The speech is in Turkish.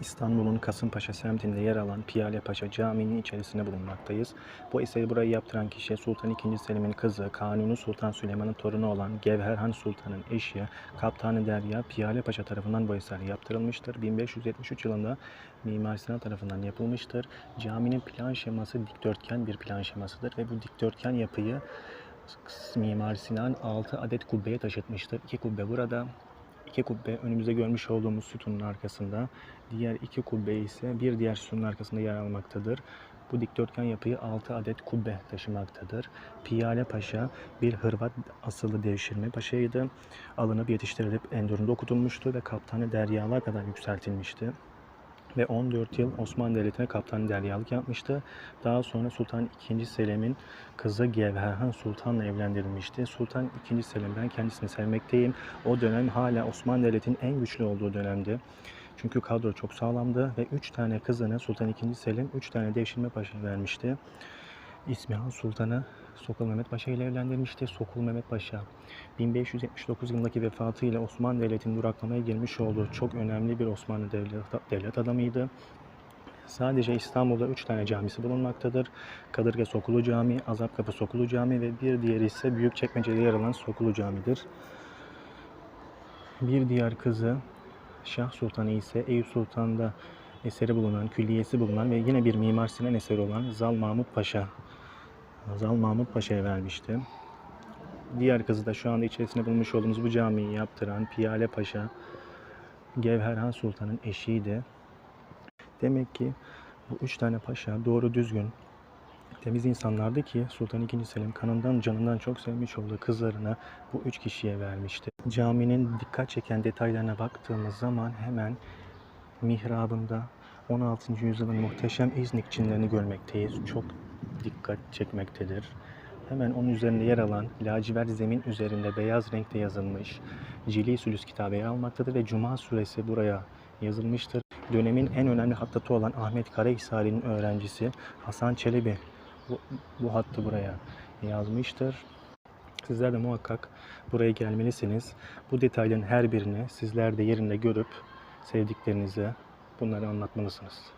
İstanbul'un Kasımpaşa semtinde yer alan Piyale Paşa Camii'nin içerisinde bulunmaktayız. Bu eseri burayı yaptıran kişi Sultan II. Selim'in kızı, Kanuni Sultan Süleyman'ın torunu olan Gevherhan Sultan'ın eşi Kaptanı Derya Piyale Paşa tarafından bu eser yaptırılmıştır. 1573 yılında Mimar Sinan tarafından yapılmıştır. Caminin plan şeması dikdörtgen bir plan şemasıdır ve bu dikdörtgen yapıyı Mimar Sinan 6 adet kubbeye taşıtmıştır. İki kubbe burada, iki kubbe önümüzde görmüş olduğumuz sütunun arkasında. Diğer iki kubbe ise bir diğer sütunun arkasında yer almaktadır. Bu dikdörtgen yapıyı 6 adet kubbe taşımaktadır. Piyale Paşa bir Hırvat asıllı devşirme paşaydı. Alınıp yetiştirilip Endor'unda okutulmuştu ve kaptanı deryalar kadar yükseltilmişti ve 14 yıl Osmanlı Devleti'ne kaptan deryalık yapmıştı. Daha sonra Sultan II. Selim'in kızı Gevherhan Sultan'la evlendirilmişti. Sultan II. Selim ben kendisini sevmekteyim. O dönem hala Osmanlı Devleti'nin en güçlü olduğu dönemdi. Çünkü kadro çok sağlamdı ve 3 tane kızını Sultan II. Selim 3 tane devşirme paşa vermişti. İsmihan Sultan'ı Sokul Mehmet Paşa ile evlendirmişti. Sokul Mehmet Paşa 1579 yılındaki vefatıyla Osmanlı Devleti'nin duraklamaya girmiş olduğu çok önemli bir Osmanlı devlet, adamıydı. Sadece İstanbul'da 3 tane camisi bulunmaktadır. Kadırga Sokulu Camii, Azapkapı Sokulu Camii ve bir diğeri ise Büyükçekmece'de yer alan Sokulu Camii'dir. Bir diğer kızı Şah Sultan'ı ise Eyüp Sultan'da eseri bulunan, külliyesi bulunan ve yine bir Mimar Sinan eseri olan Zal Mahmut Paşa Zal Mahmut Paşa'ya vermişti. Diğer kızı da şu anda içerisinde bulmuş olduğumuz bu camiyi yaptıran Piyale Paşa Gevherhan Sultan'ın eşiydi. Demek ki bu üç tane paşa doğru düzgün temiz insanlardı ki Sultan II. Selim kanından canından çok sevmiş olduğu kızlarını bu üç kişiye vermişti. Caminin dikkat çeken detaylarına baktığımız zaman hemen mihrabında 16. yüzyılın muhteşem İznik çinlerini görmekteyiz. Çok dikkat çekmektedir. Hemen onun üzerinde yer alan lacivert zemin üzerinde beyaz renkte yazılmış Cili Sülüs kitabı yer almaktadır ve Cuma suresi buraya yazılmıştır. Dönemin en önemli hattatı olan Ahmet Karahisari'nin öğrencisi Hasan Çelebi bu, bu hattı buraya yazmıştır. Sizler de muhakkak buraya gelmelisiniz. Bu detayların her birini sizler de yerinde görüp sevdiklerinize bunları anlatmalısınız.